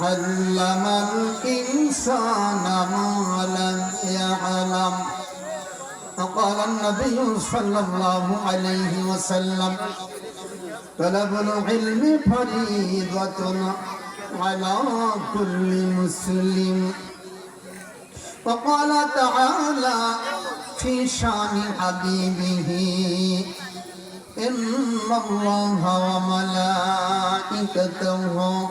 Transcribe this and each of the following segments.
علم الإنسان ما لم يعلم فقال النبي صلى الله عليه وسلم طلب العلم فريضة على كل مسلم وقال تعالى في شان حبيبه إن الله وملائكته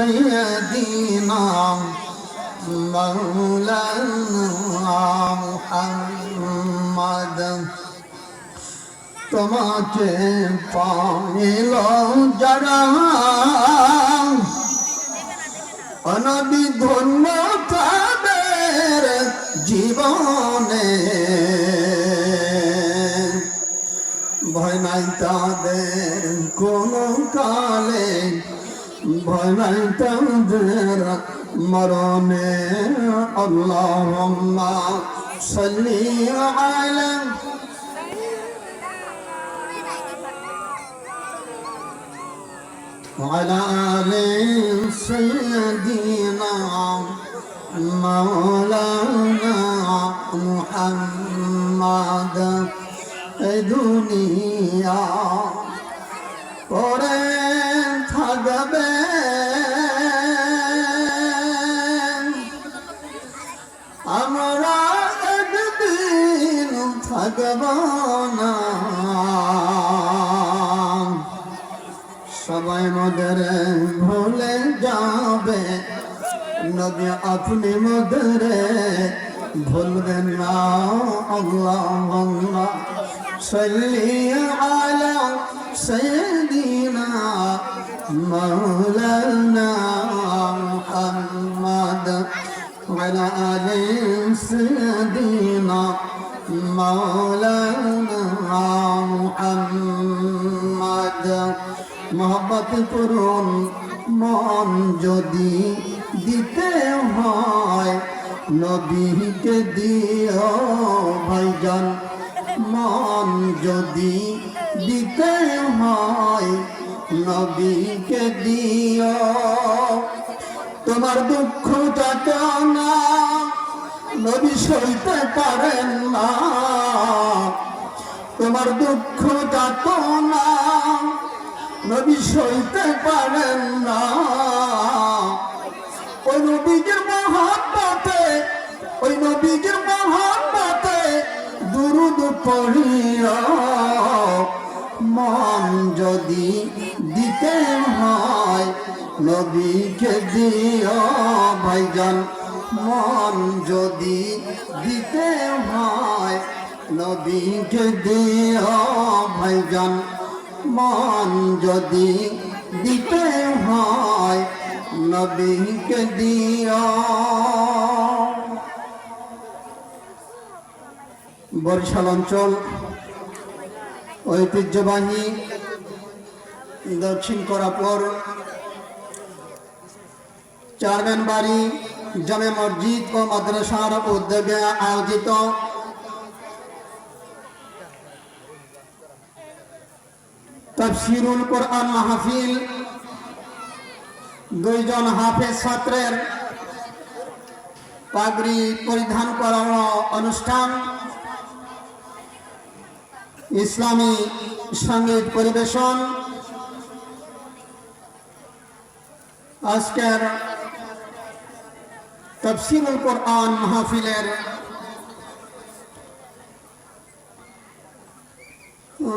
سيدنا مولانا محمد তোমাকে পাইল যারা অনবি ধন্য তাদের জীবনে ভয় নাই তাদের কোন কালে ভয় নাই তাদের মরণে আল্লাহ সাল্লি আলা وعلى آل سيدنا مولانا محمد দুনিয়া সবাই মদের ভুলে যাবে নবী আপনি মদের ভুলবেন না আল্লাহ আল্লাহ সাল্লি আলা সাইয়্যিদিনা মাওলানা মুহাম্মদ وعلى آل سيدنا مولانا محمد মহব্বত করুন, মন যদি দিতে হয়, নবীকে দিও ভাইজান, মন যদি দিতে হয়, নবীকে দিও। তোমার দুঃখ না, নবী সইতে পারেন না। তোমার দুঃখ না নবী সইতে পারেন না। ওই নবীজের মহাব্বতে, ওই নবীজের মহাব্বতে দুরুদ পড়িয়া মন যদি দিতে হয়, নবীকে দিও ভাইজান। মন যদি দিতে হয়, নবীকে দিও ভাইজান। মন যদি দিতে হয়, নবীকে দিও। বরিশাল অঞ্চল ঐতিহ্যবাহী দক্ষিণ করাপর চেয়ারম্যান বাড়ি, জামে মসজিদ ও মাদ্রাসার উদ্যোগে আয়োজিত তফসিরুল কোরআন মাহফিল। দুইজন হাফেজ ছাত্রের পাগড়ি পরিধান করানো অনুষ্ঠান। ইসলামী সংগীত পরিবেশন। আজকের তফসিলুল কোরআন মাহফিলের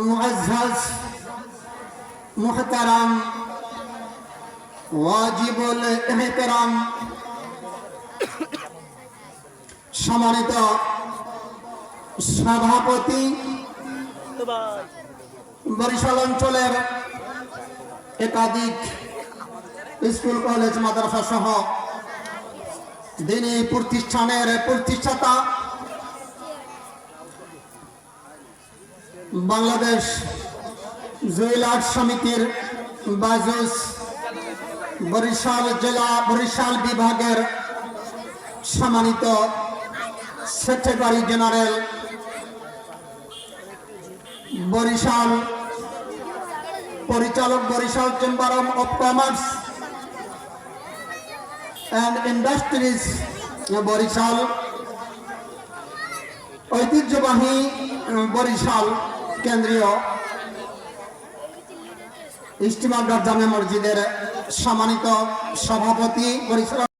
মুআজ্জাজ মুহতারাম ওয়াজিবুল এহতেরাম সম্মানিত সভাপতি বরিশাল অঞ্চলের একাধিক স্কুল, কলেজ, মাদ্রাসা সহ দিনী প্রতিষ্ঠানের প্রতিষ্ঠাতা বাংলাদেশ জুয়েলার সমিতির বাজুস বরিশাল জেলা বরিশাল বিভাগের সম্মানিত সেক্রেটারি জেনারেল বরিশাল পরিচালক Barishal chamber of commerce and industries Barishal. ঐতিহ্যবাহী বরিশাল কেন্দ্রীয় ইস্টিমার জামে মসজিদের সম্মানিত সভাপতি বরিশাল